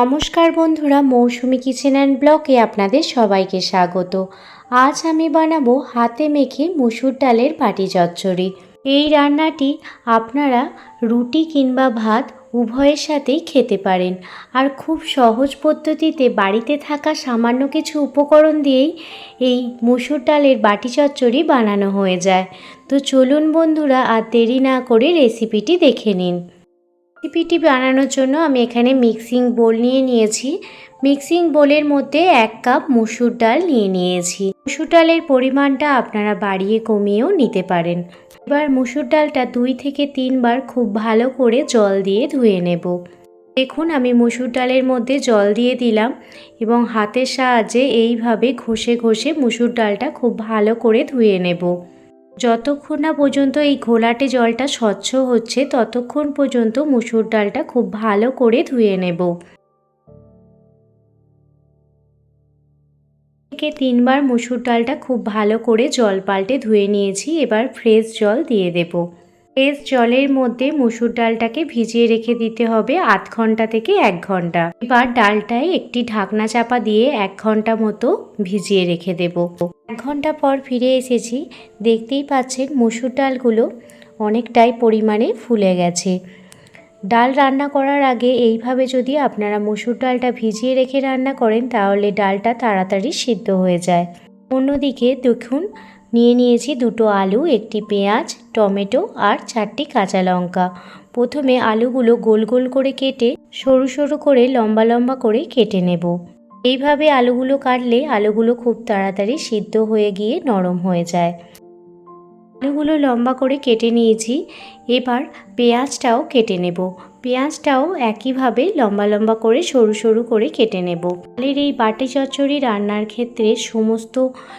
নমস্কার বন্ধুরা, মৌসুমি kitchen and ব্লকে আপনাদের সবাইকে স্বাগত। আজ আমি বানাবো হাতে মেখে মুসুর ডালের পাটি চচ্চড়ি। এই রান্নাটি আপনারা রুটি কিংবা ভাত উভয়ের সাথেই খেতে পারেন। আর খুব সহজ পদ্ধতিতে বাড়িতে থাকা সামান্য কিছু উপকরণ দিয়েই এই মুসুর ডালের বাটি চচ্চড়ি বানানো হয়ে যায়। তো চলুন বন্ধুরা, আর দেরি না করে রেসিপিটি দেখে নিন। রেসিপিটি বানানোর জন্য আমি এখানে মিক্সিং বোল নিয়ে নিয়েছি। মিক্সিং বোলের মধ্যে এক কাপ মুসুর ডাল নিয়ে নিয়েছি। মুসুর ডালের পরিমাণটা আপনারা বাড়িয়ে কমিয়েও নিতে পারেন। এবার মুসুর ডালটা দুই থেকে তিনবার খুব ভালো করে জল দিয়ে ধুয়ে নেব। দেখুন, আমি মুসুর ডালের মধ্যে জল দিয়ে দিলাম এবং হাতের সাহায্যে এইভাবে ঘষে ঘষে মুসুর ডালটা খুব ভালো করে ধুয়ে নেব। যতক্ষণ না পর্যন্ত এই ঘোলাটে জলটা স্বচ্ছ হচ্ছে, ততক্ষণ পর্যন্ত মুসুর ডালটা খুব ভালো করে ধুয়ে নেব। থেকে তিনবার মুসুর ডালটা খুব ভালো করে জল পাল্টে ধুয়ে নিয়েছি, এবার ফ্রেশ জল দিয়ে দেব। ফ্রেশ জলের মধ্যে মুসুর ডালটাকে ভিজিয়ে রেখে দিতে হবে আধ ঘণ্টা থেকে এক ঘণ্টা। এবার ডালটায় একটি ঢাকনা চাপা দিয়ে এক ঘণ্টা মতো ভিজিয়ে রেখে দেব। এক ঘণ্টা পর ফিরে এসেছি, দেখতেই পাচ্ছেন মুসুর ডালগুলো অনেকটাই পরিমাণে ফুলে গেছে। ডাল রান্না করার আগে এইভাবে যদি আপনারা মুসুর ডালটা ভিজিয়ে রেখে রান্না করেন, তাহলে ডালটা তাড়াতাড়ি সিদ্ধ হয়ে যায়। অন্যদিকে দেখুন নিয়ে নিয়েছি দুটো আলু, একটি পেঁয়াজ, টমেটো আর চারটি কাঁচা লঙ্কা। প্রথমে আলুগুলো গোল গোল করে কেটে সরু সরু করে লম্বা লম্বা করে কেটে নেব। এইভাবে আলুগুলো কাটলে আলুগুলো খুব তাড়াতাড়ি সিদ্ধ হয়ে গিয়ে নরম হয়ে যায়। আলুগুলো লম্বা করে কেটে নিয়েছি। এবার পেঁয়াজটাও কেটে নেব। পেঁয়াজটাও একইভাবে লম্বা লম্বা করে সরু সরু করে কেটে নেব। ডালের এই বাটি চচ্চড়ি রান্নার ক্ষেত্রে সমস্ত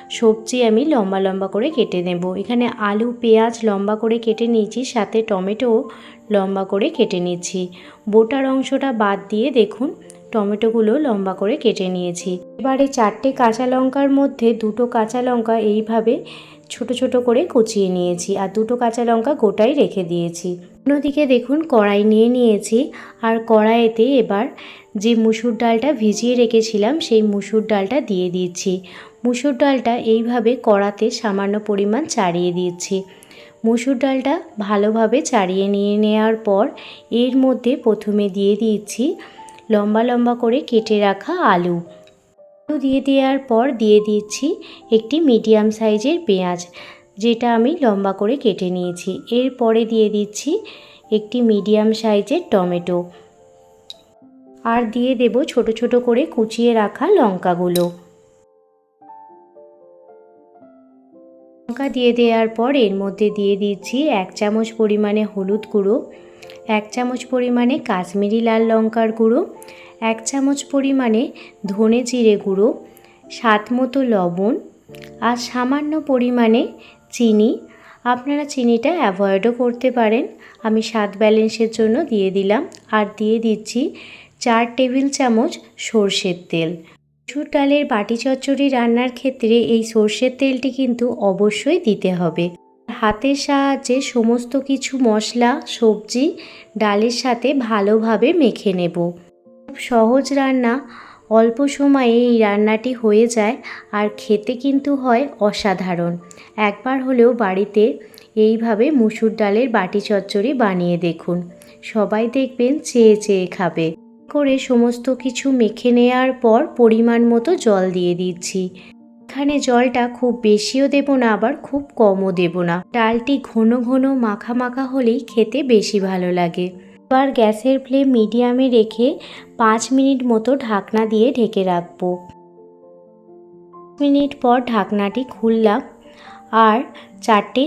সবজি আমি লম্বা লম্বা করে কেটে নেব। এখানে আলু, পেঁয়াজ লম্বা করে কেটে নিয়েছি, সাথে টমেটোও লম্বা করে কেটে নিচ্ছি। বোটার অংশটা বাদ দিয়ে দেখুন টমেটোগুলো লম্বা করে কেটে নিয়েছি। এবারে চারটে কাঁচা লঙ্কার মধ্যে দুটো কাঁচা লঙ্কা এইভাবে ছোট ছোট করে কুচিয়ে নিয়েছি আর দুটো কাঁচা লঙ্কা গোটাই রেখে দিয়েছি। অন্যদিকে দেখুন, কড়াই নিয়ে নিয়েছি আর কড়াইতে এবার যে মুসুর ডালটা ভিজিয়ে রেখেছিলাম, সেই মুসুর ডালটা দিয়ে দিচ্ছি। মুসুর ডালটা এইভাবে কড়াতে সামান্য পরিমাণ চাড়িয়ে দিচ্ছি। মুসুর ডালটা ভালোভাবে চাড়িয়ে নিয়ে নেওয়ার পর এর মধ্যে প্রথমে দিয়ে দিচ্ছি লম্বা লম্বা করে কেটে রাখা আলু। আলু দিয়ে দেওয়ার পর দিয়ে দিচ্ছি একটি মিডিয়াম সাইজের পেঁয়াজ, যেটা আমি লম্বা করে কেটে নিয়েছি। এরপরে দিয়ে দিচ্ছি একটি মিডিয়াম সাইজের টমেটো। আর দিয়ে দেব ছোট ছোট করে কুচিয়ে রাখা লঙ্কাগুলো। লঙ্কা দিয়ে দেওয়ার পর এর মধ্যে দিয়ে দিচ্ছি এক চামচ পরিমাণে হলুদ গুঁড়ো, এক চামচ পরিমাণে কাশ্মীরি লাল লঙ্কার গুঁড়ো, এক চামচ পরিমাণে ধনে জিরে গুঁড়ো, স্বাদ মতো লবণ আর সামান্য পরিমাণে চিনি। আপনারা চিনিটা অ্যাভয়েডও করতে পারেন। আমি স্বাদ ব্যালেন্সের জন্য দিয়ে দিলাম। আর দিয়ে দিচ্ছি চার টেবিল চামচ সর্ষের তেল। মসুর ডালের বাটি চচ্চড়ি রান্নার ক্ষেত্রে এই সর্ষের তেলটি কিন্তু অবশ্যই দিতে হবে। হাতের সাহায্যে সমস্ত কিছু মশলা, সবজি ডালের সাথে ভালোভাবে মেখে নেব। খুব সহজ রান্না, অল্প সময়ে এই রান্নাটি হয়ে যায় আর খেতে কিন্তু হয় অসাধারণ। একবার হলেও বাড়িতে এইভাবে মুসুর ডালের বাটি চচ্চড়ি বানিয়ে দেখুন। সবাই দেখবেন চেয়ে চেয়ে খাবে। করে সমস্ত কিছু মেখে নেওয়ার পর পরিমাণ মতো জল দিয়ে দিচ্ছি। এখানে জলটা খুব বেশিও দেব না, আবার খুব কমও দেব না। ডালটি ঘন ঘন মাখা মাখা হলেই খেতে বেশি ভালো লাগে। এবার গ্যাসের ফ্লেম মিডিয়ামে রেখে পাঁচ মিনিট মতো ঢাকনা দিয়ে ঢেকে রাখব। মিনিট পর ঢাকনাটি খুললাম আর চারটে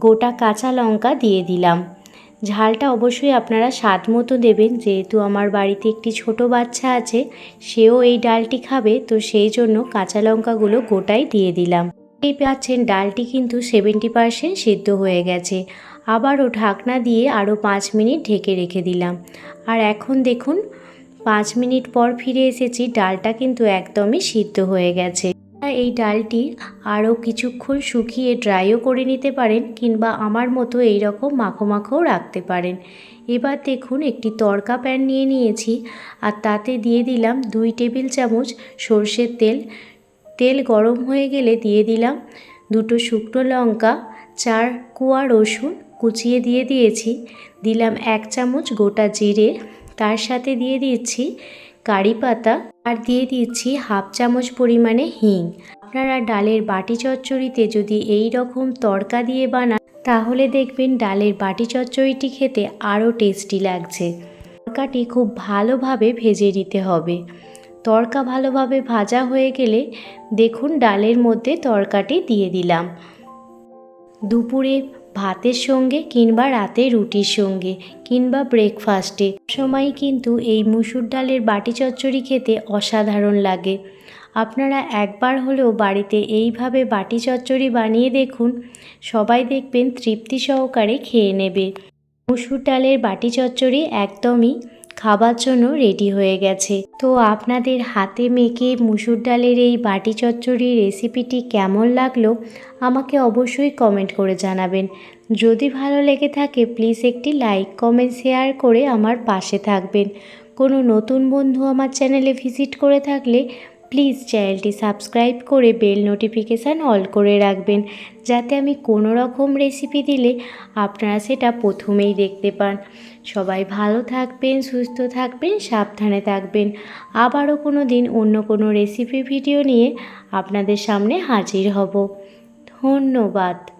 গোটা কাঁচা লঙ্কা দিয়ে দিলাম। ঝালটা অবশ্যই আপনারা স্বাদ মতো দেবেন। যেহেতু আমার বাড়িতে একটি ছোট বাচ্চা আছে, সেও এই ডালটি খাবে, তো সেই জন্য কাঁচা লঙ্কাগুলো গোটাই দিয়ে দিলাম। এই পাচ্ছেন ডালটি কিন্তু সেভেন্টি পারসেন্ট সিদ্ধ হয়ে গেছে। আবারও ঢাকনা দিয়ে আরও পাঁচ মিনিট ঢেকে রেখে দিলাম। আর এখন দেখুন, পাঁচ মিনিট পর ফিরে এসেছি, ডালটা কিন্তু একদমই সিদ্ধ হয়ে গেছে। এই ডালটি আরও কিছুক্ষণ শুকিয়ে ড্রাইও করে নিতে পারেন কিংবা আমার মতো এই রকম মাখো মাখোও রাখতে পারেন। এবার দেখুন, একটি তড়কা প্যান নিয়ে নিয়েছি আর তাতে দিয়ে দিলাম দুই টেবিল চামচ সর্ষের তেল। তেল গরম হয়ে গেলে দিয়ে দিলাম দুটো শুকনো লঙ্কা, চার কোয়া রসুন কুচিয়ে দিয়ে দিয়েছি। দিলাম এক চামচ গোটা জিরে। তার সাথে দিয়ে দিচ্ছি কারি পাতা আর দিয়ে দিচ্ছি হাফ চামচ পরিমাণে হিং। আপনারা ডালের বাটি চচ্চড়িতে যদি এই রকম তড়কা দিয়ে বানান, তাহলে দেখবেন ডালের বাটি চচ্চড়িটি খেতে আরও টেস্টি লাগছে। তড়কাটি খুব ভালোভাবে ভেজে নিতে হবে। তড়কা ভালোভাবে ভাজা হয়ে গেলে দেখুন ডালের মধ্যে তড়কাটি দিয়ে দিলাম। দুপুরে ভাতের সঙ্গে কিংবা রাতে রুটির সঙ্গে কিংবা ব্রেকফাস্টে সময় কিন্তু এই মুসুর ডালের বাটি চচ্চড়ি খেতে অসাধারণ লাগে। আপনারা একবার হলেও বাড়িতে এইভাবে বাটি চচ্চড়ি বানিয়ে দেখুন, সবাই দেখবেন তৃপ্তি সহকারে খেয়ে নেবে। মুসুর ডালের বাটি চচ্চড়ি একদমই খাবার জন্য রেডি হয়ে গেছে। তো আপনাদের হাতে মেখে মুসুর ডালের এই বাটি চচ্চড়ি রেসিপিটি কেমন লাগল, আমাকে অবশ্যই কমেন্ট করে জানাবেন। যদি ভালো লেগে থাকে প্লিজ একটি লাইক কমেন্ট শেয়ার করে আমার পাশে থাকবেন। কোনো নতুন বন্ধু আমার চ্যানেলে ভিজিট করে থাকলে প্লিজ চ্যানেলটি সাবস্ক্রাইব করে বেল নোটিফিকেশান অল করে রাখবেন, যাতে আমি কোনো রকম রেসিপি দিলে আপনারা সেটা প্রথমেই দেখতে পান। সবাই ভালো থাকবেন, সুস্থ থাকবেন, সাবধানে থাকবেন। আবারও কোনো দিন অন্য কোনো রেসিপি ভিডিও নিয়ে আপনাদের সামনে হাজির হব। ধন্যবাদ।